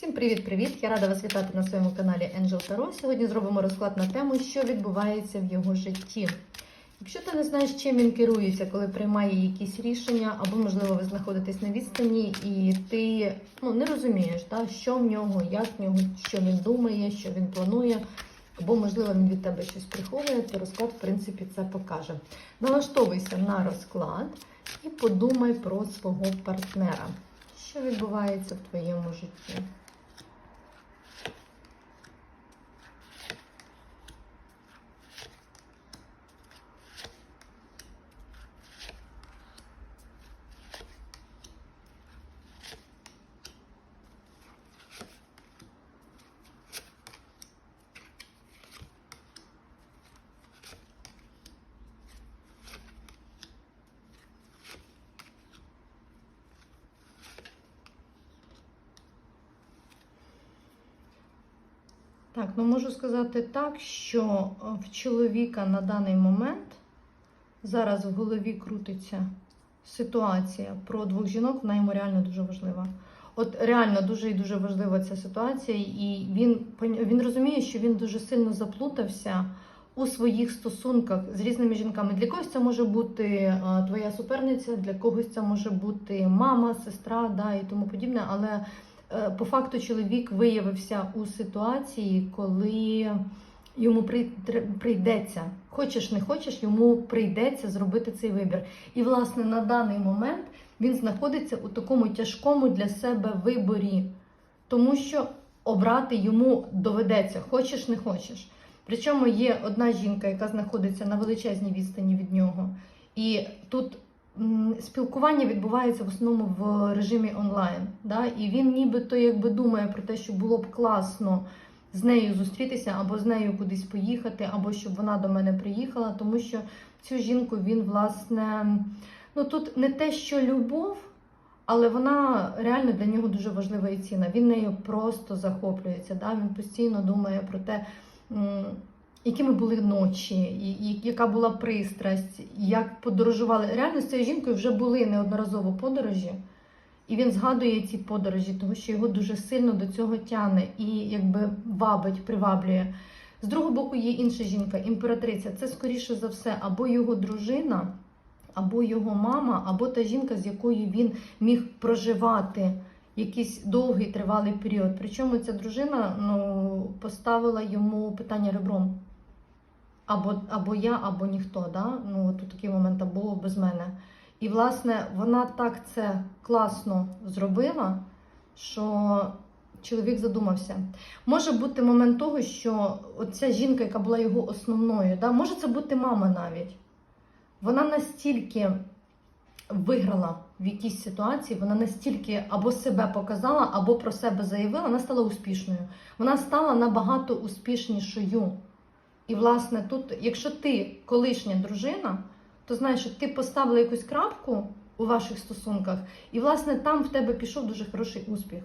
Всім привіт-привіт! Я рада вас вітати на своєму каналі Angel Tarot. Сьогодні зробимо розклад на тему, що відбувається в його житті. Якщо ти не знаєш, чим він керується, коли приймає якісь рішення, або, можливо, ви знаходитесь на відстані, і ти ну, не розумієш, да, що в нього, як в нього, що він думає, що він планує, або, можливо, він від тебе щось приховує, то розклад, в принципі, це покаже. Налаштовуйся на розклад і подумай про свого партнера. Що відбувається в твоєму житті? Так, ну можу сказати так, що е, в чоловіка на даний момент зараз в голові крутиться ситуація про двох жінок, вона йому реально дуже важлива. От реально дуже і дуже важлива ця ситуація, і він, він розуміє, що він дуже сильно заплутався у своїх стосунках з різними жінками. Для когось це може бути е, твоя суперниця, для когось це може бути мама, сестра, да, і тому подібне. Але по факту чоловік виявився у ситуації, коли йому при- прийдеться, хочеш не хочеш, йому прийдеться зробити цей вибір. І, власне, на даний момент він знаходиться у такому тяжкому для себе виборі, тому що обрати йому доведеться, хочеш не хочеш. Причому є одна жінка, яка знаходиться на величезній відстані від нього. І тут спілкування відбувається в основному в режимі онлайн. Да? І він нібито якби думає про те, що було б класно з нею зустрітися, або з нею кудись поїхати, або щоб вона до мене приїхала, тому що цю жінку він, власне, ну тут не те, що любов. Але вона реально для нього дуже важлива і цінна. Він нею просто захоплюється. Да? Він постійно думає про те, якими були ночі, яка була пристрасть, як подорожували. Реально з цією жінкою вже були неодноразово подорожі, і він згадує ці подорожі, тому що його дуже сильно до цього тягне і якби вабить, приваблює. З другого боку, є інша жінка, імператриця. Це скоріше за все або його дружина, або його мама, або та жінка, з якою він міг проживати якийсь довгий тривалий період. Причому ця дружина ну, поставила йому питання ребром. Або, або я, або ніхто. Да? Ну, тут такий момент, або без мене. І, власне, вона так це класно зробила, що чоловік задумався. Може бути момент того, що оця жінка, яка була його основною, да? може це бути мама навіть. Вона настільки виграла в якійсь ситуації, вона настільки або себе показала, або про себе заявила, вона стала успішною. Вона стала набагато успішнішою. І, власне, тут, якщо ти колишня дружина, то знаєш, що ти поставила якусь крапку у ваших стосунках, і, власне, там в тебе пішов дуже хороший успіх.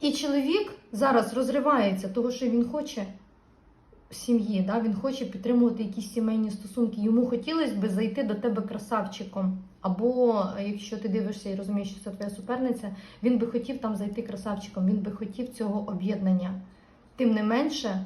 І чоловік зараз розривається, того, що він хоче сім'ї, да? він хоче підтримувати якісь сімейні стосунки. Йому хотілося б зайти до тебе красавчиком. Або якщо ти дивишся і розумієш, що це твоя суперниця, він би хотів там зайти красавчиком, він би хотів цього об'єднання. Тим не менше,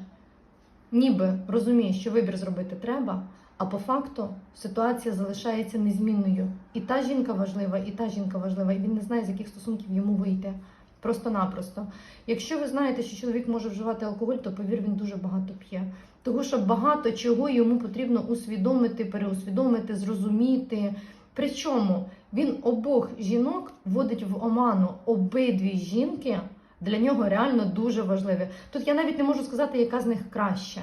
ніби розуміє, що вибір зробити треба, а по факту ситуація залишається незмінною. І та жінка важлива, і та жінка важлива, і він не знає, з яких стосунків йому вийти. Просто-напросто. Якщо ви знаєте, що чоловік може вживати алкоголь, то повір, він дуже багато п'є. Тому що багато чого йому потрібно усвідомити, переусвідомити, зрозуміти. Причому він обох жінок вводить в оману. Обидві жінки для нього реально дуже важливі. Тут я навіть не можу сказати, яка з них краща,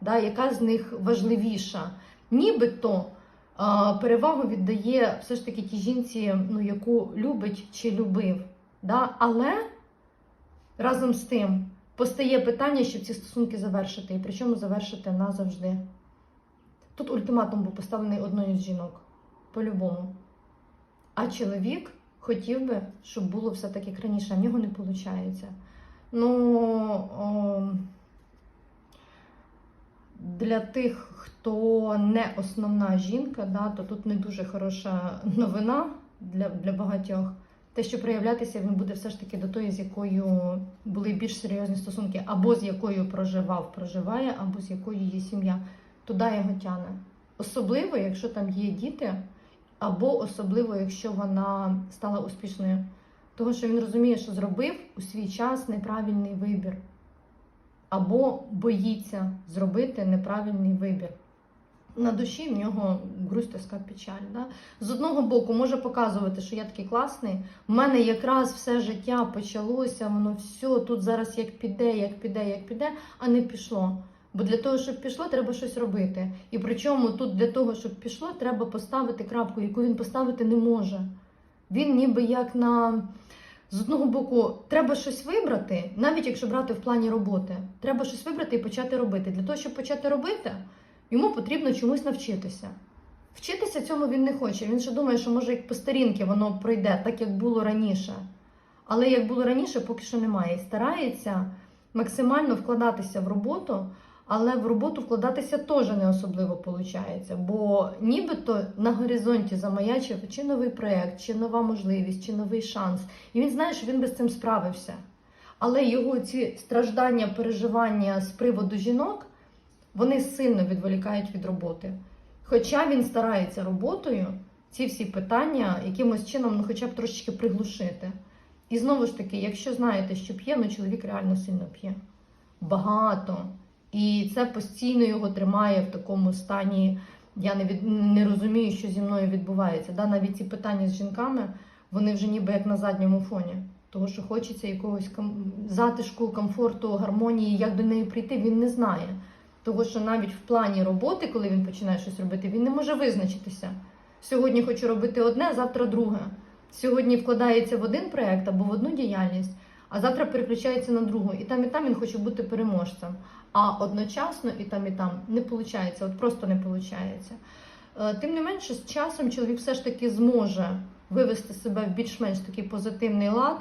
да, яка з них важливіша. Нібито а, перевагу віддає все ж таки тій жінці, ну, яку любить чи любив. Да? Але разом з тим постає питання, щоб ці стосунки завершити, і причому завершити назавжди. Тут ультиматум був поставлений одною з жінок, по-любому. А чоловік хотів би, щоб було все так, як раніше, а в нього не виходить. Ну, для тих, хто не основна жінка, да, то тут не дуже хороша новина для, для багатьох. те, що проявлятися він буде все ж таки до тої, з якою були більш серйозні стосунки, або з якою проживав, проживає, або з якою є сім'я, туди його тяне. Особливо, якщо там є діти, або особливо, якщо вона стала успішною. Того, що він розуміє, що зробив у свій час неправильний вибір, або боїться зробити неправильний вибір. На душі в нього грусть, печаль. Да? З одного боку, може показувати, що я такий класний. У мене якраз все життя почалося, воно все тут зараз як піде, як піде, як піде, а не пішло. Бо для того, щоб пішло, треба щось робити. І причому тут для того, щоб пішло, треба поставити крапку, яку він поставити не може. Він ніби як на. З одного боку, треба щось вибрати, навіть якщо брати в плані роботи. Треба щось вибрати і почати робити. Для того, щоб почати робити, йому потрібно чомусь навчитися. Вчитися цьому він не хоче. Він ще думає, що може як по старінки воно пройде, так як було раніше. Але як було раніше, поки що немає. І старається максимально вкладатися в роботу, але в роботу вкладатися теж не особливо виходить. Бо нібито на горизонті замаячив чи новий проєкт, чи нова можливість, чи новий шанс. І він знає, що він би з цим справився. Але його ці страждання, переживання з приводу жінок, вони сильно відволікають від роботи. Хоча він старається роботою ці всі питання якимось чином, ну хоча б трошечки приглушити. І знову ж таки, якщо знаєте, що п'є, ну чоловік реально сильно п'є. Багато. І це постійно його тримає в такому стані. Я не від не розумію, що зі мною відбувається. Да? Навіть ці питання з жінками, вони вже ніби як на задньому фоні. Того, що хочеться якогось ком... затишку, комфорту, гармонії, як до неї прийти, він не знає. Того, що навіть в плані роботи, коли він починає щось робити, він не може визначитися. Сьогодні хочу робити одне, завтра друге. Сьогодні вкладається в один проект або в одну діяльність, а завтра переключається на другу. І там, і там він хоче бути переможцем. А одночасно і там, і там не виходить, от просто не виходить. Тим не менше, з часом чоловік все ж таки зможе вивести себе в більш-менш такий позитивний лад.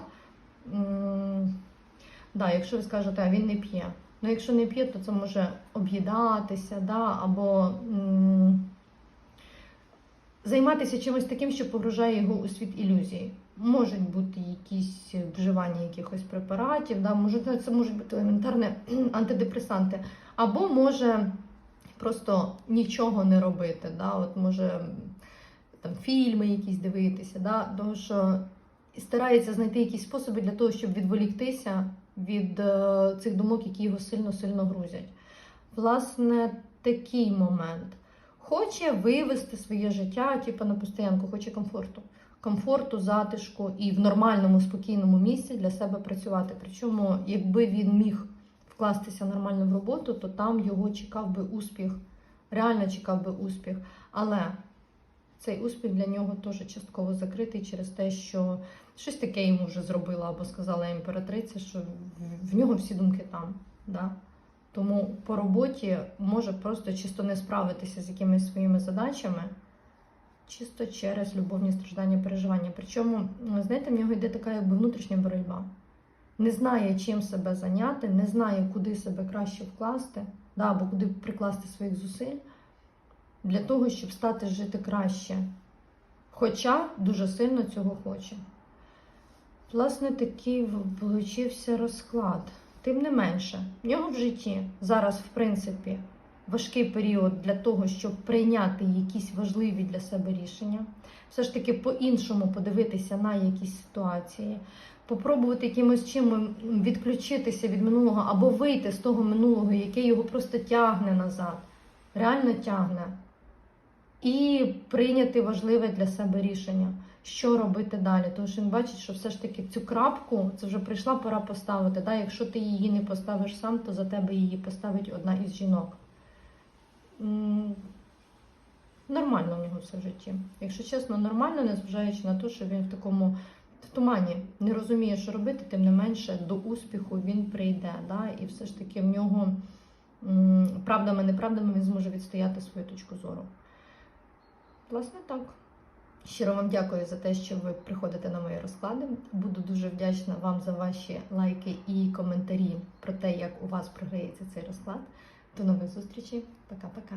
Да, якщо ви скажете, а він не п'є. Ну, якщо не п'є, то це може об'їдатися, да, або займатися чимось таким, що погружає його у світ ілюзій. Можуть бути якісь вживання якихось препаратів, да, може, це можуть бути елементарні антидепресанти, або може просто нічого не робити. Да, от може там фільми якісь дивитися, да, тому що старається знайти якісь способи для того, щоб відволіктися від е, цих думок, які його сильно-сильно грузять. Власне, такий момент. Хоче вивести своє життя, типу на постоянку, хоче комфорту. Комфорту, затишку і в нормальному, спокійному місці для себе працювати. Причому, якби він міг вкластися нормально в роботу, то там його чекав би успіх, реально чекав би успіх. Але цей успіх для нього теж частково закритий через те, що щось таке йому вже зробила або сказала імператриця, що в- нього всі думки там. Да? Тому по роботі може просто чисто не справитися з якимись своїми задачами, чисто через любовні страждання, переживання. Причому, знаєте, в нього йде така якби внутрішня боротьба. Не знає, чим себе зайняти, не знає, куди себе краще вкласти, да, або куди прикласти своїх зусиль для того, щоб стати жити краще. Хоча дуже сильно цього хоче. Власне, такий получився розклад. Тим не менше, в нього в житті зараз, в принципі, важкий період для того, щоб прийняти якісь важливі для себе рішення, все ж таки по-іншому подивитися на якісь ситуації, попробувати якимось чином відключитися від минулого або вийти з того минулого, яке його просто тягне назад, реально тягне, і прийняти важливе для себе рішення. Що робити далі? Тому що він бачить, що все ж таки цю крапку це вже прийшла пора поставити. Да? Якщо ти її не поставиш сам, то за тебе її поставить одна із жінок. Нормально у нього все в житті. Якщо чесно, нормально, незважаючи на те, що він в такому в тумані не розуміє, що робити, тим не менше до успіху він прийде. Да? І все ж таки в нього правдами, неправдами він зможе відстояти свою точку зору. Власне, так. Щиро вам дякую за те, що ви приходите на мої розклади. Буду дуже вдячна вам за ваші лайки і коментарі про те, як у вас програється цей розклад. До нових зустрічей. Пока-пока.